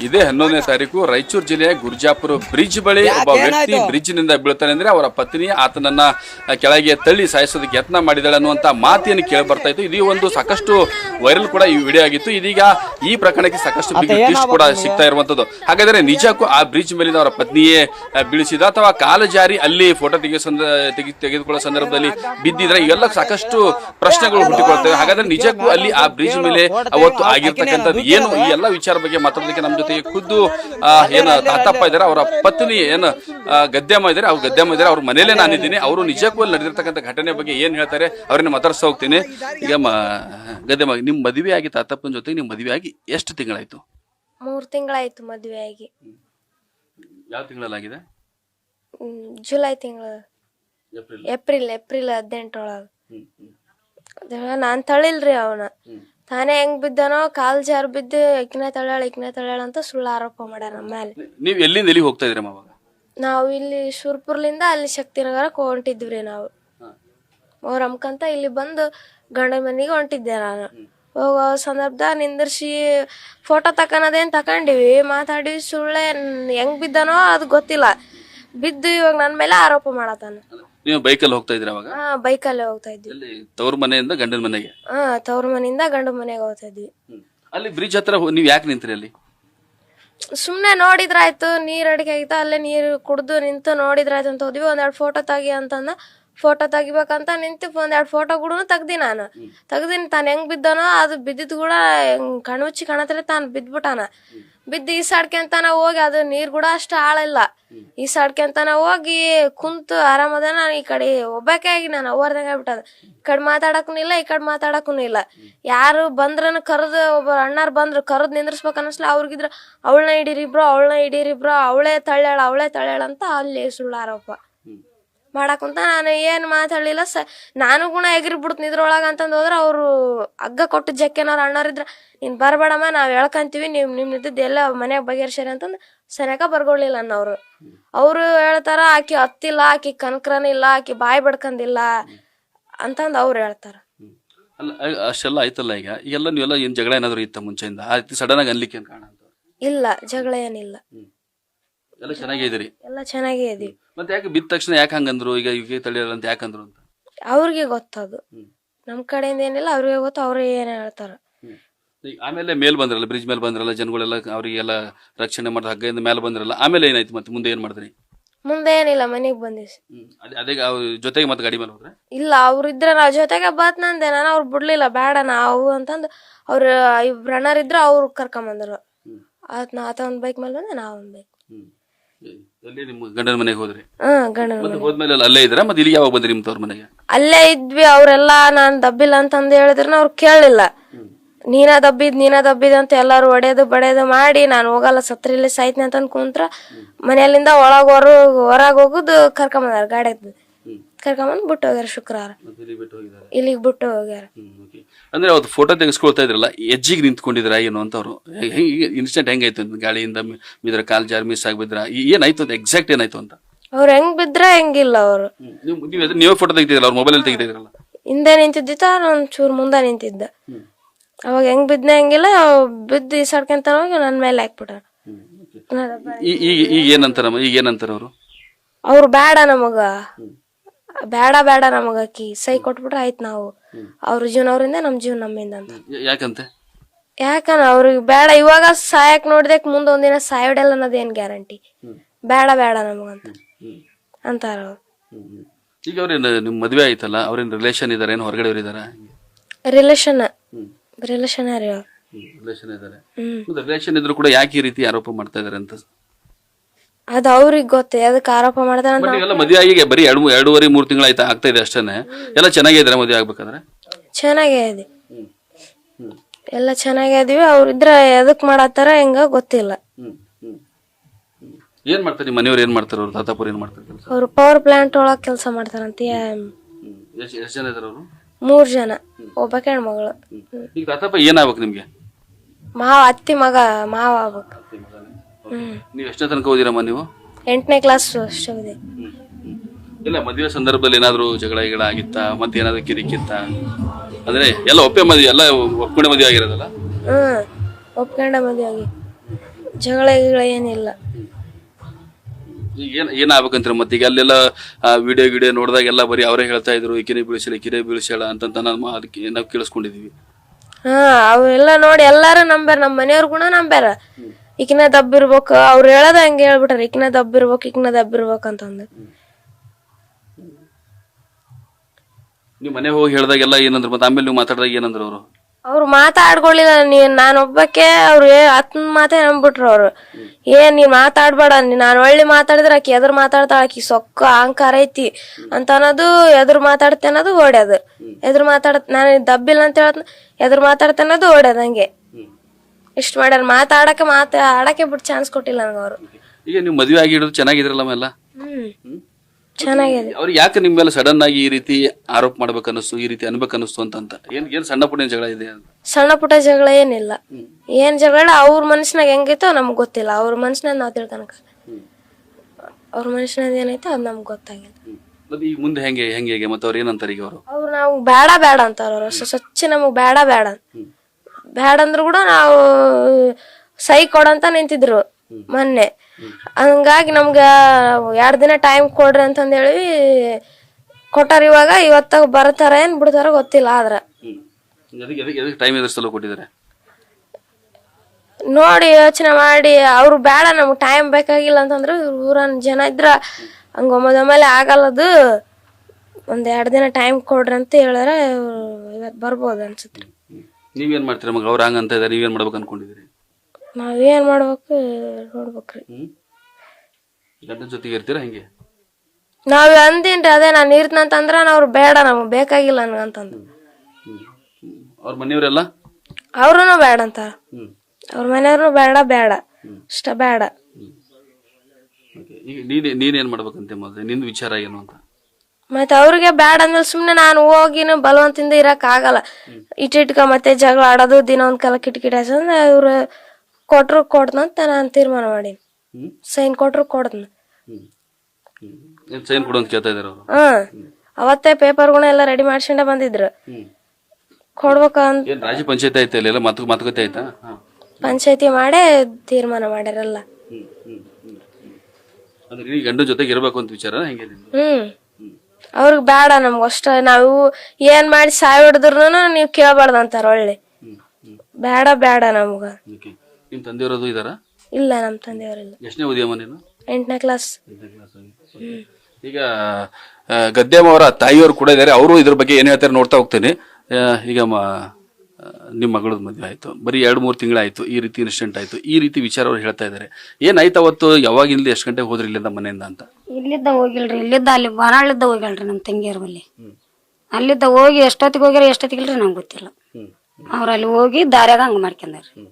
ಇದೇ. ಹನ್ನೊಂದನೇ ತಾರೀಕು ರಾಯಚೂರು ಜಿಲ್ಲೆಯ ಗುರ್ಜಾಪುರ ಬ್ರಿಡ್ಜ್ ಬಳಿ ಒಬ್ಬ ವ್ಯಕ್ತಿ ಬ್ರಿಡ್ಜ್ನಿಂದ ಬೀಳ್ತಾನೆ ಅಂದ್ರೆ ಅವರ ಪತ್ನಿ ಆತನನ್ನ ಕೆಳಗೆ ತಳ್ಳಿ ಸಾಯಿಸೋದಕ್ಕೆ ಯತ್ನ ಮಾಡಿದಳೆ ಅನ್ನುವಂತ ಮಾತಿಯನ್ನು ಕೇಳಿ ಬರ್ತಾ ಇತ್ತು. ಇದು ಒಂದು ಸಾಕಷ್ಟು ವೈರಲ್ ಕೂಡ ಈ ವಿಡಿಯೋ ಆಗಿತ್ತು. ಇದೀಗ ಈ ಪ್ರಕರಣಕ್ಕೆ ಸಾಕಷ್ಟು ಕೂಡ ಸಿಗ್ತಾ ಇರುವಂತದ್ದು. ಹಾಗಾದ್ರೆ ನಿಜಕ್ಕೂ ಆ ಬ್ರಿಡ್ಜ್ ಮೇಲಿನ ಅವರ ಪತ್ನಿಯೇ ಬೀಳಿಸಿದ ಅಥವಾ ಕಾಲ ಜಾರಿ ಅಲ್ಲಿ ಫೋಟೋ ತೆಗೆಯೋ ತೆಗೆ- ತೆಗೆದುಕೊಳ್ಳೋ ಸಂದರ್ಭದಲ್ಲಿ ಬಿದ್ದಿದ್ರೆ ಇವೆಲ್ಲ ಸಾಕಷ್ಟು ಪ್ರಶ್ನೆಗಳು ಹುಟ್ಟಿಕೊಳ್ತವೆ ಹಾಗಾದ್ರೆ ನಿಜಕ್ಕೂ ಅಲ್ಲಿ ಆ ಬ್ರಿಡ್ಜ್ ಮೇಲೆ ಅವತ್ತು ಆಗಿರ್ತಕ್ಕಂಥದ್ದು ಏನು? ಈ ಎಲ್ಲ ವಿಚಾರ ಬಗ್ಗೆ ಮಾತಾಡೋದಕ್ಕೆ ನಮ್ಮ ಜೊತೆಗೆ ಖುದ್ದು ಏನ ತಾತಪ್ಪ ಇದ್ದಾರೆ ಅವರ ಪತ್ನಿ ಏನು ಗದ್ಯಮ್ಮ ಗದ್ದೆಮ್ಮ ಇದ್ದಾರೆ ಅವ್ರ ಗದ್ದೆಮ್ಮ ಇದ್ದಾರೆ ಅವ್ರ ಮನೇಲೆ ನಾನಿದ್ದೀನಿ. ಅವರು ನಿಜಕ್ಕೂ ಅಲ್ಲಿ ನಡೆದಿರ್ತಕ್ಕಂಥ ಘಟನೆ ಬಗ್ಗೆ ಏನ್ ಹೇಳ್ತಾರೆ ಅವ್ರನ್ನ ಮಾತಾಡ್ಸ್ತಾ ಹೋಗ್ತೀನಿ. ಈಗ ಮ ಗದ್ದೆಮ್ಮ ನಿಮ್ ಮದುವೆ ಆಗಿ ತಾತಪ್ಪನ ಜೊತೆಗೆ ನಿಮ್ ಮದುವೆ ಆಗಿ ಎಷ್ಟು ತಿಂಗಳಾಯ್ತು? ಮೂರು ತಿಂಗಳಾಯ್ತು ಮದುವೆ ಆಗಿ ಯಾವ ತಿಂಗಳಲ್ಲಾಗಿದೆ? ಜುಲೈ ತಿಂಗಳು. ಏಪ್ರಿಲ್. ಏಪ್ರಿಲ್ ಏಪ್ರಿಲ್ ಹದಿನೆಂಟರೊಳಗೆ. ನಾನು ತಳಿಲ್ರಿ ಅವನ. ತಾನೇ ಹೆಂಗ್ ಬಿದ್ದಾನೋ ಕಾಲ್ ಜಾರ್ ಬಿದ್ದು ಇಕ್ನ ತಳ್ಳಾಳ ಇಕ್ನ ತಳ್ಳಾಳ ಅಂತ ಸುಳ್ಳು ಆರೋಪ ಮಾಡ್ಯಾರ ನಮ್ಮ ಮೇಲೆ ನೀವ್ ಎಲ್ಲಿಂದ ಎಲ್ಲಿಗೆ ಹೋಗ್ತಾ ಇದ್ರಿ ಅವಾಗ ನಾವು ಇಲ್ಲಿ ಸುರ್ಪುರ್ಲಿಂದ ಅಲ್ಲಿ ಶಕ್ತಿನಗರಕ್ಕೆ ಹೊಂಟಿದ್ವಿ ನಾವು. ಮೊಹರಮ್ಕಂತ ಇಲ್ಲಿ ಬಂದು ಗಂಡ ಮನೆಗೆ ಹೊಂಟಿದ್ದೆ ನಾನು. ಹೋಗೋ ಸಂದರ್ಭದಾಗ ನಿಂದರ್ಸಿ ಫೋಟೋ ತಕನದೇನು ತಕೊಂಡಿವಿ ಮಾತಾಡಿ ಸುಳ್ಳೆ ಹೆಂಗ್ ಬಿದ್ದಾನೋ ಅದು ಗೊತ್ತಿಲ್ಲ. ಬಿದ್ದು ಇವಾಗ ನನ್ನ ಮೇಲೆ ಆರೋಪ ಮಾಡತಾನ ನೀವು ಬೈಕಲ್ಲಿ ಹೋಗ್ತಾ ಇದ್ರಿ ಅವಾಗ? ಬೈಕಲ್ಲಿ ಬೈಕಲ್ಲೇ ಹೋಗ್ತಾ ಇದ್ವಿ. ಎಲ್ಲಿ? ತವ್ರ ಮನೆಯಿಂದ ಗಂಡನ ಮನೆಗೆ? ಹಾ ತವ್ರ ಮನೆಯಿಂದ ಗಂಡು ಮನೆಗೆ ಹೋಗ್ತಾ ಇದ್ವಿ. ಅಲ್ಲಿ ಬ್ರಿಡ್ಜ್ ಹತ್ರ ಹೋ- ನೀವ್ ಯಾಕೆ ನಿಂತ್ರಿ ಅಲ್ಲಿ? ಸುಮ್ನೆ ನೋಡಿದ್ರಾಯ್ತು ನೀರ್ ಅಡಿಗೆ ಆಗಿತ್ತು ಅಲ್ಲೇ ನೀರು ಕುಡ್ದು ನಿಂತು ನೋಡಿದ್ರಾಯ್ತು ಅಂತ ಹೋದ್ವಿ. ಒಂದೆರಡು ಫೋಟೋ ತೆಗಿ ಅಂತಂದ. ಫೋಟೋ ತೆಗಿಬೇಕಂತ ನಿಂತು ಎರಡು ಫೋಟೋ ಕೂಡ ತೆಗ್ದಿ ನಾನು. ತೆಗ್ದಿನಿ ತಾನು ಹೆಂಗ್ ಬಿದ್ದಾನೋ ಅದು ಬಿದ್ದಿದ್ ಕೂಡ ಕಣ್ಮುಚ್ಚಿ ಕಾಣತ್ರೆ ತಾನು ಬಿದ್ಬಿಟ್ಟಾನ. ಬಿದ್ದು ಈಸಾಡ್ಕೊಂತಾನ ಹೋಗಿ ಅದು ನೀರ್ ಕೂಡ ಅಷ್ಟು ಆಳಿಲ್ಲ ಈಸಾಡ್ಕೊಂತಾನ ಹೋಗಿ ಕುಂತು ಆರಾಮದ ನಾನು ಈ ಕಡೆ ಒಬ್ಬಾಕೆ ಆಗಿ ನಾನು ಅವ್ವರ್ದಂಗ ಆಗ್ಬಿಟ್ಟದ ಈ ಕಡೆ ಮಾತಾಡಕ್ಕೂ ಇಲ್ಲ ಈ ಕಡೆ ಮಾತಾಡಕ್ಕೂ ಇಲ್ಲ. ಯಾರು ಬಂದ್ರನ ಕರೆದು ಒಬ್ಬ ಅಣ್ಣಾರ್ ಬಂದ್ರು ಕರೆದು ನಿಂದ್ರಿಸ್ಬೇಕು ಅನ್ನಿಸ್ಲ ಅವ್ರಿಗಿದ್ರ ಅವಳನ್ನ ಹಿಡೀರಿ ಬ್ರೋ ಅವಳನ್ನ ಹಿಡೀರಿ ಬ್ರೋ ಅವಳೇ ತಳ್ಳೇಳ ಅವಳೇ ತಳ್ಳ್ಯಾಳ ಅಂತ ಅಲ್ಲಿ ಸುಳ್ಳು ಆರೋಪ ಮಾಡಾಕುಂತ ನಾನು ಏನು ಮಾತಾಡಲಿಲ್ಲ. ಸ ನಾನು ಗುಣ ಎಗ್ರಿ ಬಿಡ್ತೀನಿ ಇದ್ರೊಳಗೆ ಅಂತಂದು ಹೋದ್ರೆ ಅವರು ಹಗ್ಗ ಕೊಟ್ಟು ಜಕ್ಕೆನವ್ರು ಅಣ್ಣವ್ರಿದ್ರ ನೀನು ಬರಬೇಡಮ್ಮ ನಾವು ಹೇಳ್ಕಂತೀವಿ ನೀವು ನಿಮ್ಮ ಇದ್ದಿದ್ದು ಎಲ್ಲ ಮನ್ಯಾಗ ಬಗೆಹರ್ಸ್ಯಾರ ಅಂತಂದು ಸರಿಯಾಗ ಬರ್ಗೊಳ್ಳಿಲ್ಲ ಅನ್ನೋರು ಅವರು. ಹೇಳ್ತಾರ ಆಕಿ ಹತ್ತಿಲ್ಲ ಆಕಿ ಕನಕ್ರನಿಲ್ಲ ಆಕಿ ಬಾಯಿ ಬಡ್ಕಂದಿಲ್ಲ ಅಂತಂದು ಅವ್ರು ಹೇಳ್ತಾರ. ಅಲ್ಲ ಅಷ್ಟೆಲ್ಲ ಆಯ್ತಲ್ಲ ಈಗ? ಈಗೆಲ್ಲ ನೀವೆಲ್ಲ ಏನು ಜಗಳ ಏನಾದ್ರು ಇತ್ತ ಮುಂಚೆಯಿಂದ? ಆ ರೀತಿ ಸಡನ್ ಆಗಿ ಅನ್ಲಿಕ್ಕೆ ಕಾರಣ ಇಲ್ಲ ಜಗಳ ಏನಿಲ್ಲ. ಎಲ್ಲ ಚೆನ್ನಾಗೇ ಇದೀರಿ ಎಲ್ಲ ಚೆನ್ನಾಗೇ ಇದೀವಿ ಮತ್ತೆ ಯಾಕೆ ಬಿದ್ದ ತಕ್ಷಣ ಯಾಕೆ ಹಂಗಂದ್ರು? ಈಗ ಯುಕೆ ತಳಿಯಲ್ಲ ಅಂತ ಯಾಕಂದ್ರು ಅಂತ? ಅವ್ರಿಗೆ ಗೊತ್ತದು ನಮ್ಮ ಕಡೆಯಿಂದ ಏನಿಲ್ಲ ಅವ್ರಿಗೆ ಗೊತ್ತು ಅವ್ರೇ ಏನು ಹೇಳ್ತಾರ. ಈಗ ಆಮೇಲೆ ಮೇಲ್ ಬಂದ್ರಲ್ಲ ಬ್ರಿಡ್ಜ್ ಮೇಲೆ ಬಂದ್ರಲ್ಲ ಜನಗಳೆಲ್ಲ ಅವರಿಗೆಲ್ಲ ರಕ್ಷಣೆ ಮಾಡಿದ ಹಗ್ಗದಿಂದ ಮೇಲೆ ಬಂದ್ರಲ್ಲ ಆಮೇಲೆ ಏನಾಯ್ತು ಮತ್ತೆ? ಮುಂದೆ ಏನ್ ಮಾಡಿದ್ರಿ? ಮುಂದೆ ಏನಿಲ್ಲ ಮನೆಗೆ ಬಂದಿಸಿ ಅದೇ ಅದೇ ಅವ್ರ ಜೊತೆಗೆ ಮತ್ತೆ ಗಾಡಿ ಮೇಲೆ ಹೋದ್ರೆ? ಇಲ್ಲ ಅವ್ರಿದ್ರೆ ನಾವು ಜೊತೆಗೆ ಬಾತ್ ನಂದೆ ನಾನು ಅವ್ರು ಬಿಡ್ಲಿಲ್ಲ ಬೇಡ ನಾವು ಅಂತಂದು ಅವ್ರ ಇಬ್ರು ಅಣ್ಣರಿದ್ರೆ ಇದ್ರು ಅವ್ರು ಕರ್ಕೊಂಬಂದ್ರು. ಆತ್ ನಾ ಆತ ಒಂದ್ ಬೈಕ್ ಮೇಲೆ ಬಂದೆ ನಾ ಒಂದ್ ಬೈಕ್ ನಿಮ್ಮ ಗಂಡನ ಮನೆಗೆ ಹೋದ್ರಿ? ಗಂಡನ ಮತ್ತೆ ಹೋದ್ಮೇಲೆ ಅಲ್ಲಿ ಅಲ್ಲೇ ಇದ್ರ ಮತ್ತೆ ಇಲ್ಲಿ ಯಾವಾಗ ಬಂದ್ರಿ ನಿಮ್ಮ ತವ್ರ ಮನೆಗೆ? ಅಲ್ಲೇ ಇದ್ವಿ ಅವ್ರೆಲ್ಲ ನಾನ್ ದಬ್ಬಿಲ್ಲ ಅಂತಂದು ಹೇಳಿದ್ರು ಅವ್ರು ಕೇಳಲಿಲ್ಲ ನೀನ ದಬ್ಬಿದ್ ನೀನ ದಬ್ಬಿದ್ ಅಂತ ಎಲ್ಲಾರು ಒಡೆದು ಬಡೆದು ಮಾಡಿ ನಾನು ಹೋಗಲ್ಲ ಸತ್ರಿಲಿ ಸಾಯ್ತೀನಿ ಅಂತಂದ್ ಕುಂತ್ರ ಮನೆಯಲ್ಲಿಂದ ಒಳಗ ಹೊರ ಹೊರಗ್ ಹೋಗುದು ಕರ್ಕೊಂಬಂದಾರ ಗಾಡಿ ಕರ್ಕೊಂಬಂದ್ ಬಿಟ್ಟು ಹೋಗ್ಯಾರ ಶುಕ್ರವಾರ. ಮತ್ತೆ ಇಲ್ಲಿ ಬಿಟ್ಟು ಹೋಗಿದ್ದಾರೆ? ಇಲ್ಲಿಗೆ ಬಿಟ್ಟು ಹೋಗ್ಯಾರ. ಅಂದ್ರೆ ಅವತ್ತು ಫೋಟೋ ತೆಗೆಸ್ಕೊಳ್ತಾ ಇದ್ರಲ್ಲ ಎಜ್ಜಿಗೆ ನಿಂತ್ಕೊಂಡಿದ್ರ ಏನು ಅಂತ ಅವರು ಇನ್ಸ್ಟೆಂಟ್ ಹೆಂಗಾಯ್ತು ಅಂತ ಗಾಳಿಯಿಂದ ಬಿದ್ರ ಕಾಲ್ ಜಾರ್ ಮಿಸ್ ಆಗಿಬಿದ್ರ? ಏನಾಯ್ತು ಅಂತ ಎಕ್ಸಾಕ್ಟ್ ಏನಾಯ್ತು ಅಂತ? ಅವ್ರು ಹೆಂಗ್ ಬಿದ್ರ ಹೆಂಗಿಲ್ಲ ಅವ್ರು. ನೀವು ನೀವು ಫೋಟೋ ತೆಗಿತಿದ್ರಲ್ಲ ಅವ್ರ ಮೊಬೈಲಲ್ಲಿ ತೆಗಿತಿದ್ರಲ್ಲ ಹಿಂದೆ ನಿಂತಿದ್ದಿತ್ತ ನಾನು ಚೂರ್ ಮುಂದೆ ನಿಂತಿದ್ದ. ಅವಾಗ ಹೆಂಗ್ ಬಿದ್ನ ಹೆಂಗಿಲ್ಲ ಬಿದ್ದು ಈಸಾಡ್ಕೊಂತ ಹೋಗಿ ನನ್ ಮೇಲೆ ಹಾಕ್ಬಿಟ್ರ. ಈಗ ಈಗ ಏನಂತಾರ ಈಗ ಏನಂತಾರ ಅವರು? ಅವ್ರು ಬೇಡ ನಮಗ. ಬೇಡ ಬೇಡ ನಮಗ ಅಕ್ಕಿ. ಸೈ ಕೊಟ್ಬಿಟ್ರೆ ಆಯ್ತು ನಾವು. ಅವ್ರ ಜೀವನ ಅವರಿಂದ ನಮ್ ಜೀವನ ನಮ್ಮಿಂದ ಅಂತ. ಯಾಕಂತೆ? ಯಾಕನ ಅವ್ರಿಗೆ ಬೇಡ ಇವಾಗ ಸಾಯಕ್ ನೋಡ್ದಕ್ ಮುಂದೆ ಒಂದಿನ ಸಾಯೋಡಲ್ಲ ಅನ್ನೋದೇನ್ ಗ್ಯಾರಂಟಿ? ಬೇಡ ಬೇಡ ನಮಗಂತ. ಅಂತಾರ ಅವ್ರು. ಈಗ ಅವ್ರೇನು ನಿಮ್ಮ ಮದುವೆ ಆಯ್ತಲ್ಲ ಅವ್ರೇನು ರಿಲೇಷನ್ ಇದಾರೆ ಏನು ಹೊರಗಡೆ ಅವ್ರ ಇದಾರ? ರಿಲೇಷನ್ ರಿಲೇಷನ್ ರೀ ಅವ್ರು ರಿಲೇಷನ್ ಇದಾರೆ. ಹ್ಮ್. ರಿಲೇಷನ್ ಇದ್ರು ಕೂಡ ಯಾಕೆ ಈ ರೀತಿ ಆರೋಪ ಮಾಡ್ತಾ ಇದಾರೆ ಅಂತ? ಅದ್ ಅವ್ರಿಗೆ ಗೊತ್ತೇ ಅದಕ್ಕೆ ಆರೋಪ ಮಾಡ್ತಾರ ಬಟ್ ಮದುವೆ ಆಗಿ ಬರೀ ಎರಡು ಎರಡೂವರೆ ಮೂರು ತಿಂಗಳು ಆಯ್ತಾ ಆಗ್ತಾ ಇದೆ ಅಷ್ಟೇನೆ. ಎಲ್ಲ ಚೆನ್ನಾಗೇ ಇದಾರೆ ಮದುವೆ ಆಗ್ಬೇಕಾದ್ರೆ? ಚೆನ್ನಾಗೇ ಇದೆ. ಎಲ್ಲ ಚೆನ್ನಾಗೇ ಇದೀವಿ ಅವ್ರು ಇದ್ರ ಎದಕ್ ಮಾಡತ್ತಾರ ಹೆಂಗ ಗೊತ್ತಿಲ್ಲ. ಏನ್ ಮಾಡ್ತಾರೆ ನಿಮ್ಮ ಮನೆಯವ್ರು ಏನ್ ಮಾಡ್ತಾರೆ ಅವ್ರು? ತಾತಾಪುರ ಏನ್ ಮಾಡ್ತಾರೆ ಕೆಲಸ? ಅವ್ರು ಪವರ್ ಪ್ಲಾಂಟ್ ಒಳಗ್ ಕೆಲಸ ಮಾಡ್ತಾರಂತ ಎಷ್ಟು ಜನ ಇದಾರೆ ಅವರು? ಮೂರ್ ಜನ ಒಬ್ಬ ಹೆಣ್ಮಗಳು. ಈಗ ತಾತಪ್ಪ ಏನಾಗ್ಬೇಕು ನಿಮ್ಗೆ? ಮಾವ ಅತ್ತಿ ಮಗ ಮಾವ ಆಗ್ಬೇಕು. ನೀವು ಎಷ್ಟನೇ ತನಕ ಓದಿರಮ್ಮ ನೀವು? ಎಂಟನೇ ಕ್ಲಾಸ್ ಅಷ್ಟೇ ಇಲ್ಲ ಮದುವೆ ಸಂದರ್ಭದಲ್ಲಿ ಏನಾದರೂ ಜಗಳ ಗಿಗಳ ಆಗಿತ್ತ? ಮತ್ತೆ ಏನಾದರೂ ಕಿರಿಕಿತ್ತ? ಅಂದ್ರೆ ಎಲ್ಲ ಒಪ್ಪೆ ಮದುವೆ ಎಲ್ಲ ಒಪ್ಕೊಂಡೆ ಮದುವೆ ಆಗಿರೋದಲ್ಲ? ಹ್ಮ್ ಒಪ್ಕೊಂಡ ಮದುವೆ ಆಗಿ. ಜಗಳ ಗಿಗಳ ಏನಿಲ್ಲ. ಏನ್ ಏನಾಗ್ಬೇಕಂತೀರ ಮತ್ತೆ? ಈಗ ಅಲ್ಲೆಲ್ಲ ವಿಡಿಯೋ ಗಿಡಿಯೋ ನೋಡಿದಾಗ ಎಲ್ಲ ಬರೀ ಅವರೇ ಹೇಳ್ತಾ ಇದ್ರು ಈಕಿನೇ ಬೀಳಿಸಲ್ಲ ಈಕಿನೇ ಬೀಳಿಸಲ್ಲ ಅಂತಂತ ನಾನು ಅದಕ್ಕೆ ನಾವು ಕೇಳಿಸ್ಕೊಂಡಿದೀವಿ. ಹಾ ಅವೆಲ್ಲ ನೋಡಿ ಎಲ್ಲಾರು ನಂಬ್ಯಾರ ನಮ್ಮ ಮನೆಯವ್ರು ಕೂಡ ನಂಬ್ಯಾರ. ಈಕಿನ ದಬ್ಬಿರ್ಬೇಕು ಅವ್ರು ಹೇಳೋದ ಹಂಗೆ ಹೇಳ್ಬಿಟ್ಟಾರ. ಈಕಿನ ದಬ್ಬಿರ್ಬೇಕು ಈಕಿನ ದಬ್ಬಿರ್ಬೇಕು ಅಂತಂದು. ನೀವು ಮನೆ ಹೋಗಿ ಹೇಳ್ದಾಗೆಲ್ಲ ಏನಂದ್ರು ಮತ್ತೆ ಆಮೇಲೆ ನೀವು ಮಾತಾಡಿದಾಗ ಏನಂದ್ರು ಅವರು? ಅವ್ರು ಮಾತಾಡ್ಕೊಳ್ಳಿಲ್ಲ ನೀ ನಾನು ಒಬ್ಬಕ್ಕೆ ಅವ್ರು ಹತ್ ಮಾತೇ ನಂಬಿಟ್ರು ಅವ್ರು. ಏ ನೀ ಮಾತಾಡ್ಬೇಡ. ನಾನು ಒಳ್ಳೆ ಮಾತಾಡಿದ್ರೆ ಆಕಿ ಎದುರು ಮಾತಾಡ್ತಾಳ. ಆಕಿ ಸೊಕ್ಕ ಅಹಂಕಾರ ಐತಿ ಅಂತ ಅನ್ನೋದು ಎದುರು ಮಾತಾಡ್ತೆ ಅನ್ನೋದು ಓಡ್ಯದು. ಎದುರು ಮಾತಾಡ ನಾನು ದಬ್ಬಿಲ್ಲ ಅಂತ ಹೇಳ ಎದುರು ಮಾತಾಡ್ತೆ ಅನ್ನೋದು ಓಡ್ಯದ ಹಂಗೆ. ಇಷ್ಟ ಮಾಡ್ಯಾರ. ಮಾತಾಡಕ್ಕೆ ಮಾತ ಆಡಕ್ಕೆ ಬಿಟ್ಟು ಚಾನ್ಸ್ ಕೊಟ್ಟಿಲ್ಲ ನನಗೆ ಅವರು. ಈಗ ನೀವು ಮದುವೆ ಆಗಿರೋದು ಚೆನ್ನಾಗಿದ್ರಲ್ಲ ಅವೆಲ್ಲ ಹ್ಮ್. ಚೆನ್ನಾಗಿದೆ. ಅವ್ರು ಯಾಕೆ ನಿಮ್ಮ ಮೇಲೆ ಸಡನ್ ಆಗಿ ಈ ರೀತಿ ಆರೋಪ ಮಾಡ್ಬೇಕನ್ನಿಸ್ತು ಈ ರೀತಿ ಅನ್ಬೇಕು ಅನ್ನಿಸ್ತು ಅಂತ? ಏನ್ ಏನ್ ಸಣ್ಣ ಪುಟ್ಟ ಜಗಳ ಇದೆ ಅಂತ? ಸಣ್ಣ ಪುಟ್ಟ ಜಗಳ ಏನಿಲ್ಲ. ಏನ್ ಜಗಳ ಅವ್ರ ಮನಸ್ಸಿನಾಗ ಹೆಂಗೈತೋ ನಮ್ಗೆ ಗೊತ್ತಿಲ್ಲ. ಅವ್ರ ಮನಸ್ಸಿನಾಗ ನಾವು ತಿಳ್ಕನಕ ಅವ್ರ ಮನಸ್ಸಿನಾಗ ಏನೈತೋ ಅದು ನಮ್ಗೆ ಗೊತ್ತಾಗಿಲ್ಲ ಮತ್ತೆ ಈಗ ಮುಂದೆ ಹೆಂಗೆ ಹೆಂಗೆ ಹೇಗೆ? ಮತ್ತೆ ಅವ್ರು ಏನಂತಾರೆ ಈಗ ಅವರು? ಅವ್ರು ನಾವು ಬೇಡ ಬೇಡ ಅಂತಾರ ಅವ್ರು. ಸ್ವಚ್ಛ ನಮಗೆ ಬೇಡ ಬೇಡ ಬೇಡ ಅಂದ್ರು ಕೂಡ ನಾವು ಸೈ ಕೊಡಂತ ನಿಂತಿದ್ರು ಮೊನ್ನೆ. ಹಂಗಾಗಿ ನಮ್ಗ ಎರಡ್ ದಿನ ಟೈಮ್ ಕೊಡ್ರಿ ಅಂತಂದ್ ಹೇಳಿ ಕೊಟ್ಟಾರ ಇವಾಗ ಇವತ್ತ ಬರ್ತಾರ ಏನ್ ಬಿಡ್ತಾರ ಗೊತ್ತಿಲ್ಲ ಆದ್ರ. ಟೈಮ್ ಎದುರಿಸಲು ಕೊಟ್ಟಿದ್ದಾರೆ ನೋಡಿ ಯೋಚನೆ ಮಾಡಿ ಅವ್ರು ಬೇಡ ನಮ್ಗೆ ಟೈಮ್ ಬೇಕಾಗಿಲ್ಲ ಅಂತಂದ್ರೆ ಊರನ್ ಜನ ಇದ್ರ ಹಂಗ ಒಮ್ಮೆಲೆ ಆಗಲ್ಲದು. ಒಂದ್ ಎರಡು ದಿನ ಟೈಮ್ ಕೊಡ್ರಿ ಅಂತ ಹೇಳಿದ್ರೆ ಇವತ್ತು ಬರ್ಬೋದು ಅನ್ಸುತ್ರಿ ನೀವೇನ್ ಮಾಡ್ತೀರಾ ಮಗ? ಅವ್ರು ಹಂಗಂತ ಇದ್ದಾರೆ ನೀವೇನ್ ಮಾಡ್ಬೇಕು ಅನ್ಕೊಂಡಿದ್ದೀರಿ? ನಾವೇನ್ ಮಾಡ್ಬೇಕು ನೋಡ್ಬೇಕ್ರಿ. ಗಂಡನ ಜೊತೆಗೆ ಇರ್ತೀರಾ ಹೆಂಗೆ? ನಾವ್ ಅಂದಿನ್ರಿ ಅದೇ ನಾನು ಇರ್ತಂತಂದ್ರ ಅವ್ರು ಬೇಡ ನಮ್ಗೆ ಬೇಕಾಗಿಲ್ಲ ನನ್ಗಂತಂದು. ಅವ್ರ ಮನೆಯವರೆಲ್ಲ? ಅವ್ರೂನು ಬೇಡ ಅಂತ. ಹ್ಞೂ ಅವ್ರ ಮನೆಯವ್ರು ಬೇಡ ಬೇಡ. ಇಷ್ಟ ಬೇಡ. ಓಕೆ ಈಗ ನೀನ್ ಏನ್ ಮಾಡ್ಬೇಕಂತೆ ಮೊದಲು? ನಿಂದು ವಿಚಾರ ಏನು ಅಂತ? ಮತ್ತೆ ಅವ್ರಿಗೆ ಬ್ಯಾಡ್ ಅಂದ್ರೆ ಸುಮ್ನೆ ನಾನು ಹೋಗಿನ ಬಲವಂತಿಂದ ಇರಕ್ ಆಗಲ್ಲ. ಇಟ್ ಇಟ್ಕ ಮತ್ತೆ ಜಗಳ ಆಡೋದು ದಿನ ಒಂದ್ ಕಾಲ ಕಿಟಕಿಟ ಇವ್ರು ಕೊಟ್ರು ಕೊಡ್ದಂತ ನಾನು ತೀರ್ಮಾನ ಮಾಡೀನಿ. ಸೈನ್ ಕೊಟ್ರು ಕೊಡ್ದು ಹ್ಮ್. ಹ್ಮ್. ಏನ್ ಸೈನ್ ಕೊಡು ಅಂತ ಕೇಳ್ತಾ ಇದಾರೆ ಅವರು? ಹ್ಮ್. ಅವತ್ತೇ ಪೇಪರ್ಗಳನ್ನ ಎಲ್ಲ ರೆಡಿ ಮಾಡ್ಸ್ಕೊಂಡೆ ಬಂದಿದ್ರು. ಕೊಡ್ಬೇಕಂತ ಏನ್ ರಾಜ್ಯ ಪಂಚಾಯತ್ ಆಯ್ತಾ ಇಲ್ಲ ಮಾತು ಮಾತುಕತೆ ಆಯ್ತಾ ಹಾ. ಪಂಚಾಯತಿ ಮಾಡೇ ತೀರ್ಮಾನ ಮಾಡ್ಯಾರಲ್ಲ ಹ್ಮ್ ಹ್ಮ್ ಹ್ಮ್ ಅಂದ್ರೆ ನೀ ಗಂಡನ ಜೊತೆಗೆ ಇರ್ಬೇಕು ಅಂತ ವಿಚಾರ ಹೆಂಗೆ ನಿಂದು ಹ್ಮ್. ಅವ್ರಿಗೆ ಬೇಡ ನಮ್ಗೆ ಅಷ್ಟ ನಾವು ಏನ್ ಮಾಡಿ ಸಾಯ್ ಹೊಡೆದ್ರು ನೀವು ಕೇಳಬಾರ್ದು ಅಂತಾರ ಒಳ್ಳೆ ಬೇಡ ಬೇಡ ನಮ್ಗ. ಓಕೆ. ನಿಮ್ ತಂದೆಯವರದು ಇದಾರ? ಇಲ್ಲ ನಮ್ಮ ತಂದೆಯವರಿಲ್ಲ. ಎಷ್ಟನೇ ಓದಿಯಮ್ಮ ನೀನು? ಎಂಟನೇ ಕ್ಲಾಸ್ ಈಗ ಆ, ಗದ್ದೆಮ್ಮ ಅವರ ತಾಯಿಯವರು ಕೂಡ ಇದ್ದಾರೆ ಅವರು ಇದ್ರ ಬಗ್ಗೆ ಏನ್ ಹೇಳ್ತಾರೆ ನೋಡ್ತಾ ಹೋಗ್ತೇನೆ. ಆ, ಈಗ ಮ- ನಿಮ್ಮ ಮಗಳದ್ ಮದ್ವೆ ಆಯ್ತು. ಬರೀ ಎರಡು ಮೂರು ತಿಂಗಳಾಯ್ತು. ಈ ರೀತಿ ಇನ್ಸಿಡೆಂಟ್ ಆಯ್ತು. ಈ ರೀತಿ ವಿಚಾರ ಅವ್ರು ಹೇಳ್ತಾ ಇದ್ದಾರೆ ಏನಾಯ್ತು ಅವತ್ತು? ಯಾವಾಗಿಂದ ಎಷ್ಟು ಗಂಟೆಗೆ ಹೋದ್ರಿ ಇಲ್ಲಿಂದ ಮನೆಯಿಂದ ಅಂತ? ಇಲ್ಲಿದ್ದ ಹೋಗಿಲ್ರಿ. ಇಲ್ಲಿದ್ದ ಅಲ್ಲಿ ಬಾನಾಳಿದ್ದ ಹೋಗಿಲ್ರಿ ನಮ್ಮ ತಂಗಿಯರ ಬಲ್ಲಿ. ಅಲ್ಲಿದ್ದ ಹೋಗಿ ಎಷ್ಟೊತ್ತಿಗೆ ಹೋಗ್ಯಾರ ಎಷ್ಟೊತ್ತಿಗಿಲ್ರಿ ನಂಗೆ ಗೊತ್ತಿಲ್ಲ. ಅವ್ರು ಅಲ್ಲಿ ಹೋಗಿ ದಾರ್ಯಾಗ ಹಂಗೆ ಮಾಡ್ಕೊಂಡಾರ್ರಿ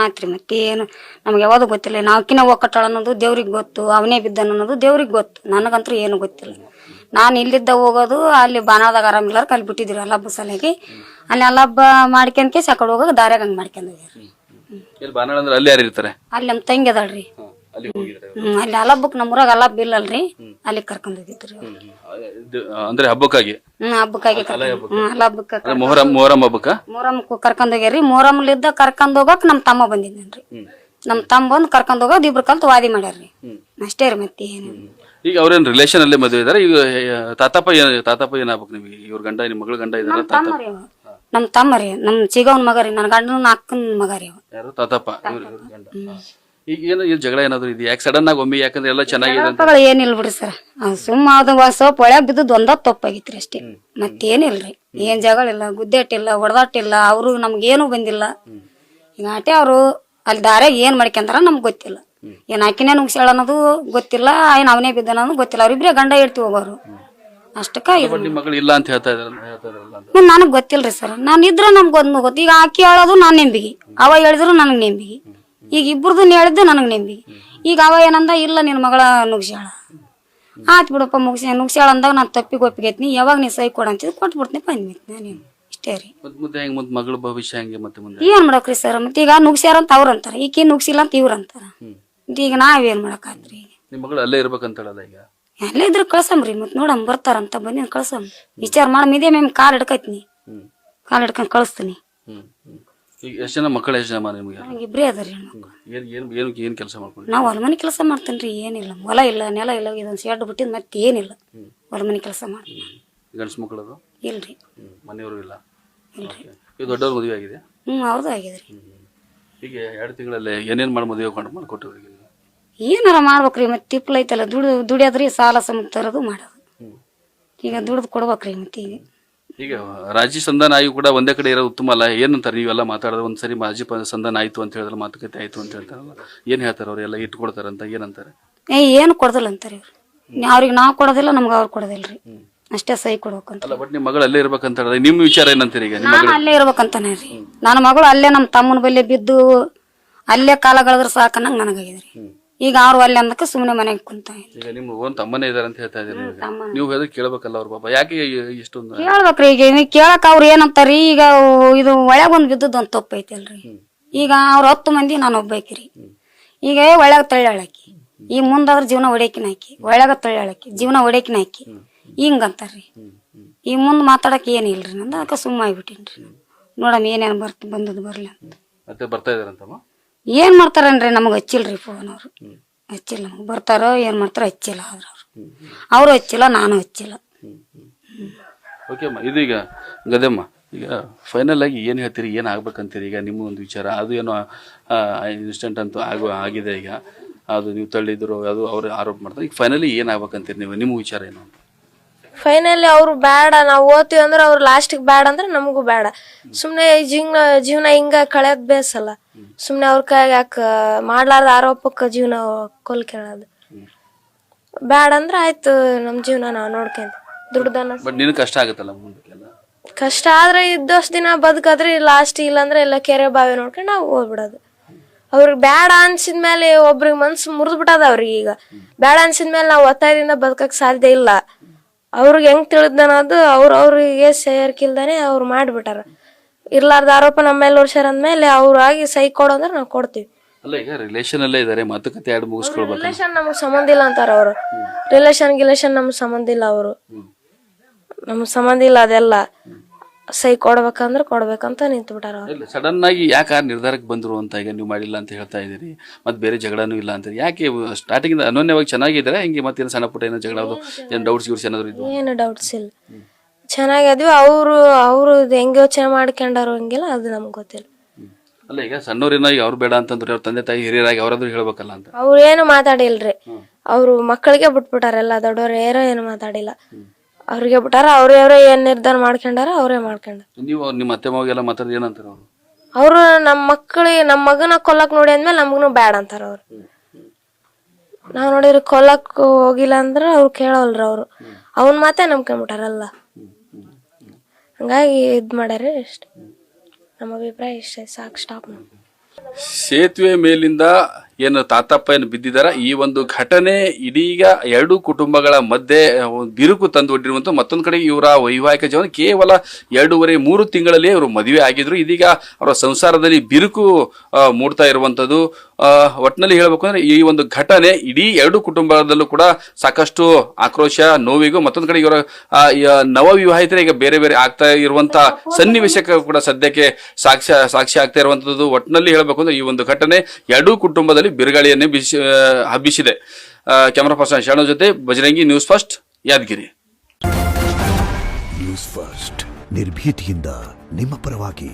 ಆತ್ರಿ ಮತ್ತೆ ಏನು? ನಮ್ಗೆ ಯಾವುದು ಗೊತ್ತಿಲ್ಲ. ನಾವ್ಕಿನ ಒಕ್ಕಟ್ಟಾಳ ಅನ್ನೋದು ದೇವ್ರಿಗೆ ಗೊತ್ತು. ಅವನೇ ಬಿದ್ದ ಅನ್ನೋದು ದೇವ್ರಿಗೆ ಗೊತ್ತು. ನನಗಂತೂ ಏನು ಗೊತ್ತಿಲ್ಲ. ನಾನು ಇಲ್ಲಿದ್ದ ಹೋಗೋದು ಅಲ್ಲಿ ಬಾನಾದಾಗ ಆರಾಮಿಲ್ಲಾರ ಅಲ್ಲಿ ಬಿಟ್ಟಿದ್ರು ಅಲ್ಲಬ್ಬ ಸಲಿಗೆ ಅಲ್ಲಿ ಅಲ್ಲಬ್ಬ ಮಾಡ್ಕೊಂಡ್ಕೆ ಸಕಡೆ ಹೋಗೋಕೆ ದಾರ್ಯಾಗ ಹಂಗ್ ಮಾಡ್ಕೊಂಡು ಹೋಗ್ಯಾರ. ಇಲ್ಲಿ ಬಾನಾಳ ಅಂದ್ರೆ ಅಲ್ಲಿ ಯಾರು ಇರ್ತಾರೆ? ಅಲ್ಲಿ ನಮ್ಮ ತಂಗಿ ಅದಾಳ್ರಿ. ಅಲ್ಲಿ ಹೋಗಿದ್ದಾರೆ ಹ್ಮ್ ಅಲ್ಲಿ ಅಲ್ಲಬ್ಬಕ್ ನಮ್ಮೂರಾಗ ಅಲ್ಲಬ್ಬ ಇಲ್ಲಲ್ರಿ. ಅಲ್ಲಿ ಕರ್ಕೊಂಡ್ ಹೋಗಿದ್ರಿ ಅವ್ರು. ಅಂದ್ರೆ ಹಬ್ಬಕ್ಕಾಗಿ? ಹ್ಮ್ ಹಬ್ಬಕ್ಕಾಗಿ ಕರ್ಕೊಂಡ್- ಹ್ಮ್ ಅಲ್ಲ ಹಬ್ಬಕ್ಕ ಅಂದ್ರೆ ಮೊಹರಂ ಮೊಹರಂ ಹಬ್ಬಕ್ಕ? ಮೊಹರಮ್ಕ್ ಕರ್ಕೊಂಡ್ ಹೋಗ್ಯಾರಿ ಮೊಹರಮ್ಲಿದ್ದ ಕರ್ಕೊಂಡ್ ಹೋಗಕ್ ನಮ್ ತಮ್ಮ ಬಂದಿದ್ದೇನ್ರಿ ನಮ್ ತಮ್ಮ ಬಂದ್ ಕರ್ಕೊಂಡ್ ಹೋಗೋದ್ ಇಬ್ರು ಕಲ್ತು ವಾದಿ ಮಾಡ್ಯಾರ್ರಿ. ಅಷ್ಟೇ ರೀ ಮತ್ತೆ ಏನು ಈಗ ಅವ್ರೇನ್ ರಿಲೇಷನ್ ಅಲ್ಲಿ ಮದುವೆ ಇದಾರೆ? ಈಗ ತಾತಪ್ಪ ಏನ್ ತಾತಪ್ಪ ಏನಾಗ್ಬೇಕು ನಿಮಗೆ? ಇವ್ರ ಗಂಡ ನಿಮ್ಮ ಮಗಳ ಗಂಡ ಇದಾರ ತಾತ? ತಮ್ಮ ರೀ ಅವ. ನಮ್ ತಮ್ಮ ರೀ ನಮ್ ಚಿಗವನ್ ಮಗ ರೀ ನನ್ ಗಂಡನ ಅಕ್ಕನ ಮಗ ರೀ ಅವ ಯಾರು? ತಾತಪ್ಪ. ಇವ್ರ ಇವ್ರ ಗಂಡ. ಈಗ ಏನು ಈ ಜಗಳ ಏನಾದ್ರು ಇದೆ ಯಾಕೆ ಸಡನ್ ಆಗಿ ಒಮ್ಮೆ ಯಾಕಂದ್ರೆ ಎಲ್ಲ ಚೆನ್ನಾಗಿದೆ ಅಂತ? ಏನಿಲ್ಲ ಬಿಡ್ರಿ ಸರ್. ಸುಮ್ಮ ಅದು ಒಂದ್ ಸೋಪ್ ಒಳಗ್ ಬಿದ್ದದ್ ಒಂದ ತಪ್ಪಾಗಿತ್ರಿ ಅಷ್ಟೇ. ಮತ್ತೇನಿಲ್ರಿ. ಏನ್ ಜಗಳ ಇಲ್ಲ ಗುದ್ದೆಟ್ಟಿಲ್ಲ ಹೊಡೆದಾಟಿಲ್ಲ ಅವ್ರು ನಮ್ಗೇನು ಬಂದಿಲ್ಲ. ಈಗ ಆಟೆ ಅವ್ರು ಅಲ್ಲಿ ದಾರ್ಯಾಗ ಏನ್ ಮಾಡ್ಕೊಂತಾರ ನಮ್ಗೆ ಗೊತ್ತಿಲ್ಲ. ಏನ್ ಆಕಿನೇ ನುಗ್ಸ್ಯಾಳ ಅನ್ನೋದು ಗೊತ್ತಿಲ್ಲ ಏನ್ ಅವನೇ ಬಿದ್ದನ ಅನ್ನೋದು ಗೊತ್ತಿಲ್ಲ. ಅವ್ರಿಬ್ರೇ ಗಂಡ ಹೇಳ್ತಿ ಹೋಗೋರು. ಅಷ್ಟಕ್ಕ ಇದು ನಿಮ್ಮ ಮಗಳು ಇಲ್ಲ ಅಂತ ಹೇಳ್ತಾ ಇದಾರೆ ಹೇಳ್ತಾ ಇದಾರಲ್ಲ ಅಂತ ನನಗ್ ಗೊತ್ತಿಲ್ರಿ ಸರ್. ನಾನು ಇದ್ರೆ ನಮ್ಗೆ ಒಂದು ಗೊತ್ತು ಈಗ ಆಕಿ ಹೇಳೋದು ನಾನ್ ನೆಂಬಿಗಿ ಅವ ಹೇಳಿದ್ರು ನನಗ್ ನೆಂಬಿಗಿ ಈಗ ಇಬ್ರದ್ದು ಹೇಳಿದ್ದು ನನಗ್ ನೆಂಬಿಗಿ ಈಗ ಅವ ಏನಂದ ಇಲ್ಲ ನಿನ್ ಮಗಳ ನುಗ್ಸ್ಯಾಳ. ಆತ್ ಬಿಡಪ್ಪ ಮುಗಿಸಿ ನುಗ್ಸ್ಯಾಳ ಅಂದಾಗ ನಾನು ತಪ್ಪಿಗೆ ಒಪ್ಪಿಗೆತ್ನಿ. ಯಾವಾಗ ನೀ ಸೈ ಕೊಡಂತಿದ್ ಕೊಟ್ಬಿಡ್ತೀನಿ ಬಂದ್ಬಿಟ್ಟು ನೀನು. ಇಷ್ಟೇ ರೀ. ಮತ್ ಮುದ್ದೆ ಹೆಂಗ್ ಮತ್ತೆ ಮಗಳ ಭವಿಷ್ಯ ಹೆಂಗೆ ಮತ್ತೆ ಮುಂದೆ? ಏನ್ ಮಾಡಕ್ರಿ ಸರ್? ಮತ್ತೆ ಈಗ ನುಗ್ಸ್ಯಾರ ಅಂತ ಅವ್ರ ಅಂತಾರ. ಈಕಿ ನುಗ್ಸಿಲ್ಲ ಅಂತ ಇವ್ರ ಅಂತಾರ. ಈಗ ನಾವೇನ್ ಮಾಡಕಾತ್ರಿ ಈಗ ನಿಮ್ಮ ಮಗಳು ಅಲ್ಲೇ ಇರ್ಬೇಕಂತ ಹೇಳಲ್ಲ ಈಗ? ಎಲ್ಲ ಇದ್ರ ಕಳ್ಸಮ್ರಿ ಮತ್ ನೋಡಮ್ ಬರ್ತಾರಂತ ಬನ್ನಿ ಕಳ್ಸಮ್. ವಿಚಾರ ಮಾಡಮ್ ಇದೇ ಮೇಮ್ ಕಾಲ್ ಹಿಡ್ಕೈತ್ನಿ. ಕಾಲ್ ಹಿಡ್ಕೊಂಡ್ ಕಳಿಸ್ತೀನಿ. ಈಗ ಎಷ್ಟು ಜನ ಮಕ್ಕಳು ಎಷ್ಟು ಜನ ನಿಮಗೆ? ನನಗೆ ಇಬ್ಬರೇ ಅದಾರಿ ಏನು ಏನು ಏನು ಏನು ಕೆಲಸ ಮಾಡ್ಕೊಂಡು? ನಾವು ಹೊಲ ಮನೆ ಕೆಲಸ ಮಾಡ್ತೇನೆ ರೀ ಏನಿಲ್ಲ. ಹೊಲ ಇಲ್ಲ ನೆಲ ಇಲ್ಲ ಇದೊಂದು ಶೆಡ್ ಬಿಟ್ಟಿದ್ ಮತ್ತೆ ಏನಿಲ್ಲ. ಹೊಲ ಮನೆ ಕೆಲಸ ಮಾಡ್ತೀನಿ ಗಂಡಸು ಮಕ್ಕಳದು ಇಲ್ರಿ. ಮನೆಯವರು ಇಲ್ಲ? ಈಗ ದೊಡ್ಡವ್ರ ಮದುವೆ ಆಗಿದೆ? ಹ್ಞೂ ಅವ್ರದ್ದು ಆಗಿದ್ರಿ ಈಗ ಎರಡು ತಿಂಗಳಲ್ಲಿ ಏನೇನು ಮಾಡಿ ಮದುವೆ ಕೊಂಡು ಮಾಡಿಕೊಟ್ಟಿವ್ರಿಗೆ ಏನಾರ ಮಾಡ್ಬೇಕ್ರಿ ಮತ್ತೆ ತಿಪ್ಪಲ ಐತಲ್ಲ ದುಡ್ದು ದುಡಿಯೋದ್ರಿ ಸಾಲ ಸಮುಖ ತರೋದು ಮಾಡೋದು. ಈಗ ದುಡ್ದು ಕೊಡ್ಬೇಕ್ರಿ ಮತ್ತೆ ಈಗ. ಈಗ ರಾಜಿ ಸಂಧಾನ ಆಗಿ ಕೂಡ ಒಂದೇ ಕಡೆ ಇರೋದು ಉತ್ತಮ ಅಲ್ಲ? ಏನಂತಾರೆ ನೀವೆಲ್ಲ ಮಾತಾಡೋದು? ಒಂದ್ಸರಿ ಮಾಜಿ ಸಂಧಾನ ಆಯ್ತು ಅಂತ ಹೇಳಿದ್ರೆ ಮಾತುಕತೆ ಆಯ್ತು ಅಂತ ಹೇಳ್ತಾರಲ್ಲ. ಏನ್ ಹೇಳ್ತಾರೆ ಅವರೆಲ್ಲ ಇಟ್ಕೊಡ್ತಾರಂತ ಏನಂತಾರೆ? ಏ ಏನು ಕೊಡೋದಿಲ್ಲ ಅಂತಾರೆ ಇವ್ರು. ಅವ್ರಿಗೆ ನಾವು ಕೊಡೋದಿಲ್ಲ ನಮ್ಗೆ ಅವ್ರು ಕೊಡೋದಿಲ್ಲ ರೀ ಅಷ್ಟೇ ಸಹಿ ಕೊಡ್ಬೇಕಂತ. ಅಲ್ಲ ಬಟ್ ನಿಮ್ಮ ಮಗಳು ಅಲ್ಲೇ ಇರ್ಬೇಕಂತ ಹೇಳಿದ್ರೆ ನಿಮ್ಮ ವಿಚಾರ ಏನಂತೀರಿ ಈಗ? ನಿಮ್ಮ ನಾನು ಅಲ್ಲೇ ಇರ್ಬೇಕಂತಾನೆ ರೀ. ನನ್ನ ಮಗಳು ಅಲ್ಲೇ ನಮ್ಮ ತಮ್ಮನ ಬಲ್ಲಿ ಬಿದ್ದು ಅಲ್ಲೇ ಕಾಲ ಕಳೆದ್ರೆ ಸಾಕನ್ನಂಗೆ ನನಗಾಗಿದೆ ರೀ ಈಗ ಅವ್ರು ಅಲ್ಲಿ ಅಂದಕ್ಕೆ ಸುಮ್ಮನೆ ಮನೆಗೆ ಕುಂತ ಈಗ ನಿಮ್ಮ ಒಂದ್ ತಮ್ಮನೇ ಇದಾರೆ ಅಂತ ಹೇಳ್ತಾ ಇದ್ದೀರಿ ನೀವು. ನೀವು ಹೇಳಿದ್ರೆ ಕೇಳ್ಬೇಕಲ್ಲ ಅವ್ರ ಪಾಪ. ಯಾಕೆ ಇಷ್ಟೊಂದು ಕೇಳ್ಬೇಕ್ರಿ ಈಗ ಈಗ ಕೇಳಕ್ ಅವ್ರು ಏನಂತಾರಿ ಈಗ ಅವು ಇದು ಒಳಗ್ ಒಂದ್ ಬಿದ್ದದ್ದು ಒಂದ್ ತಪ್ಪು ಐತಲ್ರಿ. ಈಗ ಅವ್ರ ಹತ್ತು ಮಂದಿ ನಾನು ಒಬ್ಬಾಕಿರಿ. ಈಗ ಒಳಗ ತಳ್ಳಾಳಕಿ ಈಗ ಮುಂದಾದ್ರ ಜೀವನ ಒಡಕಿನ ಹಾಕಿ ಒಳಗ ತಳ್ಳಾಳಕಿ ಜೀವನ ಒಡಕಿನ ಹಾಕಿ ಹಿಂಗ್ ಅಂತಾರ್ರಿ ಈಗ ಮುಂದ್ ಮಾತಾಡಕ್ ಏನಿಲ್ರಿ ನಂದು ಅದಕ್ಕೆ ಸುಮ್ಮ ಆಗ್ಬಿಟ್ಟಿನ್ರಿ ನೋಡಮ್ ಏನೇನ್ ಬರ್ತ ಬಂದದ್ ಬರ್ಲಿ ಅಂತ. ಮತ್ತೆ ಬರ್ತಾ ಇದಾರಂತಮ್ಮ? ಏನ್ ಮಾಡ್ತಾರನ್ರಿ ನಮಗ್ ಹಚ್ಚಿಲ್ರಿ ಫೋನ್ ಅವ್ರು. ಹಚ್ಚಿಲ್ಲ ನಮಗ್. ಬರ್ತಾರೋ ಏನ್ ಮಾಡ್ತಾರೋ ಹಚ್ಚಿಲ್ಲ ಆದ್ರೆ ಅವ್ರು. ಅವ್ರು ಹಚ್ಚಿಲ್ಲ, ನಾನು ಹಚ್ಚಿಲ್ಲ. ಓಕೆ ಅಮ್ಮ ಇದೀಗ ಗದಮ್ಮ, ಈಗ ಫೈನಲ್ ಆಗಿ ಏನು ಹೇಳ್ತೀರಿ, ಏನು ಆಗ್ಬೇಕಂತೀರಿ? ಈಗ ನಿಮ್ಮ ಒಂದು ವಿಚಾರ, ಅದು ಏನೋ ಇನ್ಸ್ಟೆಂಟ್ ಅಂತೂ ಆಗ, ಆಗಿದೆ ಈಗ. ಅದು ನೀವು ತಳ್ಳಿದ್ರು, ಅದು ಅವ್ರು ಆರೋಪ ಮಾಡ್ತಾರೆ. ಈಗ ಫೈನಲಿ ಏನು ಆಗ್ಬೇಕಂತೀರಿ ನೀವು? ನಿಮ್ಮ ವಿಚಾರ ಏನು ಫೈನಲಿ ಅವ್ರು ಬೇಡ ನಾವು ಓದ್ತೀವಿ ಅಂದ್ರೆ ಅವ್ರು ಲಾಸ್ಟಿಗೆ ಬೇಡ ಅಂದ್ರೆ ನಮಗೂ ಬೇಡ ಸುಮ್ಮನೆ ಜೀವನ ಜೀವನ ಹಿಂಗ ಕಳೆಯೋದ್ ಬೇಸಲ್ಲ. ಸುಮ್ಮನೆ ಅವ್ರ ಕೈಯಾಗ ಯಾಕೆ ಮಾಡ್ಲಾರ್ದ ಆರೋಪಕ್ಕೆ ಜೀವನ ಕೊಲ್ ಕೇಳೋದು ಬೇಡ ಅಂದ್ರೆ ಆಯ್ತು ನಮ್ಮ ಜೀವನ ನಾವು ನೋಡ್ಕೊಂತ ದುಡ್ದನ್ನ ಬಟ್ ನಿನಗೆ ಕಷ್ಟ ಆಗುತ್ತಲ್ಲ ಮುಂದಕ್ಕೆಲ್ಲ? ಕಷ್ಟ ಆದ್ರೆ ಇದ್ದಷ್ಟು ದಿನ ಬದುಕಾದ್ರೆ ಲಾಸ್ಟ್ ಇಲ್ಲಾಂದ್ರೆ ಎಲ್ಲ ಕೆರೆ ಬಾವಿ ನೋಡ್ಕೊಂಡು ನಾವು ಹೋಗ್ಬಿಡೋದು. ಅವ್ರಿಗೆ ಬೇಡ ಅನ್ಸಿದ್ಮೇಲೆ ಒಬ್ರಿಗೆ ಮನ್ಸು ಮುರಿದ್ಬಿಟ್ಟದ ಅವ್ರಿಗೆ ಈಗ. ಬೇಡ ಅನ್ಸಿದ್ಮೇಲೆ ನಾವು ಒತ್ತಾಯದಿಂದ ಬದುಕಕ್ ಸಾಧ್ಯ ಇಲ್ಲ. ಅವ್ರಿಗೆ ಹೆಂಗ್ ತಿಳಿದನದು ಅವ್ರ ಅವ್ರಿಗೆ ಸೇರ್ಕಿಲ್ದಾನೆ ಅವ್ರು ಮಾಡ್ಬಿಟ್ಟಾರ. ಇರ್ಲಾರ್ದ ಆರೋಪ ನಮ್ಮ ಮೇಲೆ ವರ್ಷಾರ ಅಂದ್ಮೇಲೆ ಅವ್ರು ಆಗಿ ಸೈ ಕೊಡು ಅಂದ್ರೆ ನಾವು ಕೊಡ್ತೀವಿ. ಅಲ್ಲ ಈಗ ರಿಲೇಷನ್ ಅಲ್ಲೇ ಇದ್ದಾರೆ ಮಾತುಕತೆ ಆಡಿ ಮುಗಿಸ್ಕೊಳ್ಬೇಕು ರಿಲೇಷನ್ ನಮಗ್ ಸಂಬಂಧ ಇಲ್ಲ ಅಂತಾರ ಅವರು. ರಿಲೇಷನ್ ಗಿಲೇಷನ್ ನಮ್ಗ್ ಸಂಬಂಧ ಇಲ್ಲ ಅವರು. ನಮ್ಗ್ ಸಂಬಂಧ ಇಲ್ಲ ಅದೆಲ್ಲ. ಸೈ ಕೊಡ್ಬೇಕಂದ್ರೆ ಕೊಡ್ಬೇಕಂತ ನಿಂತು ಬಿಟ್ಟಾರ ಅವ್ರು. ಇಲ್ಲ ಸಡನ್ ಆಗಿ ಯಾಕೆ ಆ ನಿರ್ಧಾರಕ್ಕೆ ಬಂದ್ರು ಅಂತ ಈಗ ನೀವು ಮಾಡಿಲ್ಲ ಅಂತ ಹೇಳ್ತಾ ಇದ್ದೀರಿ? ಮತ್ತೆ ಬೇರೆ ಜಗಳನೂ ಇಲ್ಲ ಅಂತ ಯಾಕೆ ಸ್ಟಾರ್ಟಿಂಗ್ ಅನನ್ಯವಾಗಿ ಚೆನ್ನಾಗಿದ್ದಾರೆ ಹಿಂಗೆ ಮತ್ತೇನು ಸಣ್ಣ ಪುಟ್ಟ ಏನೋ ಜಗಳ ಅದು ಏನು ಡೌಟ್ಸ್ ಗಿವ್ಸ್ ಏನಾದ್ರು ಏನು ಡೌಟ್ಸ್ ಇಲ್ಲ. ಚೆನ್ನಾಗಿದ್ವಿ ಅವರು ಅವರು ಹೆಂಗೆ ಯೋಚನೆ ಮಾಡ್ಕೊಂಡಾರು ಹಂಗಿಲ್ಲ ಅದು ನಮ್ಗೆ ಗೊತ್ತಿಲ್ಲ. ಅಲ್ಲ ಈಗ ಸಣ್ಣವ್ರೇನೋ ಈಗ ಅವ್ರು ಬೇಡ ಅಂತಂದ್ರೆ ಅವ್ರ ತಂದೆ ತಾಯಿ ಹಿರಿಯರಾಗಿ ಅವರಾದ್ರೂ ಹೇಳ್ಬೇಕಲ್ಲ ಅಂತ. ಅವ್ರು ಏನು ಮಾತಾಡಿಲ್ರಿ. ಅವರು ಮಕ್ಕಳಿಗೆ ಬಿಟ್ಬಿಟ್ಟಾರೆಲ್ಲ ದೊಡ್ಡವ್ರು ಯಾರೋ ಏನು ಮಾತಾಡಿಲ್ಲ. ಅವ್ರಿಗೆ ಬಿಟ್ಟಾರ ಅವ್ರೇ ಅವರೇ ಏನ್ ನಿರ್ಧಾರ ಮಾಡ್ಕೊಂಡಾರ ಅವ್ರೇ ಮಾಡ್ಕೊಂಡಾರ. ನೀವು ನಿಮ್ಮ ಅತ್ತೆ ಮಾವಿಗೆಲ್ಲ ಮಾತಾಡಿದ್ರೆ ಏನಂತಾರೆ ಅವರು? ಅವರು ನಮ್ಮ ಮಕ್ಕಳಿಗೆ ನಮ್ಮ ಮಗನ ಕೊಲ್ಲಕ್ ನೋಡಿ ಅಂದ್ಮೇಲೆ ನಮಗೂ ಬ್ಯಾಡ ಅಂತಾರ ಅವ್ರು. ನಾವ್ ನೋಡಿದ್ರೆ ಕೊಲ್ಲಕ್ ಹೋಗಿಲ್ಲ ಅಂದ್ರ ಅವ್ರು ಕೇಳೋಲ್ರ ಅವ್ರು. ಅವನ್ ಮಾತೇ ನಂಬ್ಕೊಂಬಿಟ್ಟಾರಲ್ಲ ಹಂಗಾಗಿ ಇದ್ ಮಾಡ್ಯಾರ ಇಷ್ಟ ನಮ್ಮ ಅಭಿಪ್ರಾಯ ಇಷ್ಟ ಸಾಕು ಸ್ಟಾಪ್ ಮಾಡಿ ಸೇತುವೆ ಮೇಲಿಂದ ಏನು ತಾತಪ್ಪ ಏನು ಬಿದ್ದಿದಾರ? ಈ ಒಂದು ಘಟನೆ ಇದೀಗ ಎರಡು ಕುಟುಂಬಗಳ ಮಧ್ಯೆ ಬಿರುಕು ತಂದು ಒಡ್ಡಿರುವಂತ ಮತ್ತೊಂದು ಕಡೆ ಇವರ ವೈವಾಹಿಕ ಜೀವನ ಕೇವಲ ಎರಡೂವರೆ, ಮೂರು ತಿಂಗಳಲ್ಲಿ ಇವರು ಮದುವೆ ಆಗಿದ್ರು. ಇದೀಗ ಅವರ ಸಂಸಾರದಲ್ಲಿ ಬಿರುಕು ಮೂಡ್ತಾ ಇರುವಂತದ್ದು. ಆ, ಒಟ್ನಲ್ಲಿ ಹೇಳಬೇಕು ಅಂದ್ರೆ ಈ ಒಂದು ಘಟನೆ ಇಡೀ ಎರಡು ಕುಟುಂಬದಲ್ಲೂ ಕೂಡ ಸಾಕಷ್ಟು ಆಕ್ರೋಶ ನೋವಿಗೂ ಮತ್ತೊಂದು ಕಡೆ ಇವರ ನವವಿವಾಹಿತರಿಗೆ ಈ, ಆ, ನವ ವಿವಾಹಿತರು ಈಗ ಬೇರೆ ಬೇರೆ ಆಗ್ತಾ ಇರುವಂತಹ ಸನ್ನಿವೇಶಕ್ಕೆ ಕೂಡ ಸದ್ಯಕ್ಕೆ ಸಾಕ್ಷ್ಯ ಸಾಕ್ಷಿ ಆಗ್ತಾ ಇರುವಂತದ್ದು. ಒಟ್ಟಿನಲ್ಲಿ ಹೇಳಬೇಕು ಅಂದ್ರೆ ಈ ಒಂದು ಘಟನೆ ಎರಡೂ ಕುಟುಂಬದಲ್ಲಿ ಬಿರುಗಾಳಿಯನ್ನೇ ಬಿಸಿ ಹಬ್ಬಿಸಿದೆ. ಕ್ಯಾಮರಾ ಪರ್ಸನ್ ಶರಣ ಜೊತೆ Bajrangi news first Yadgir. News first ನಿರ್ಭೀತಿಯಿಂದ ನಿಮ್ಮ ಪರವಾಗಿ.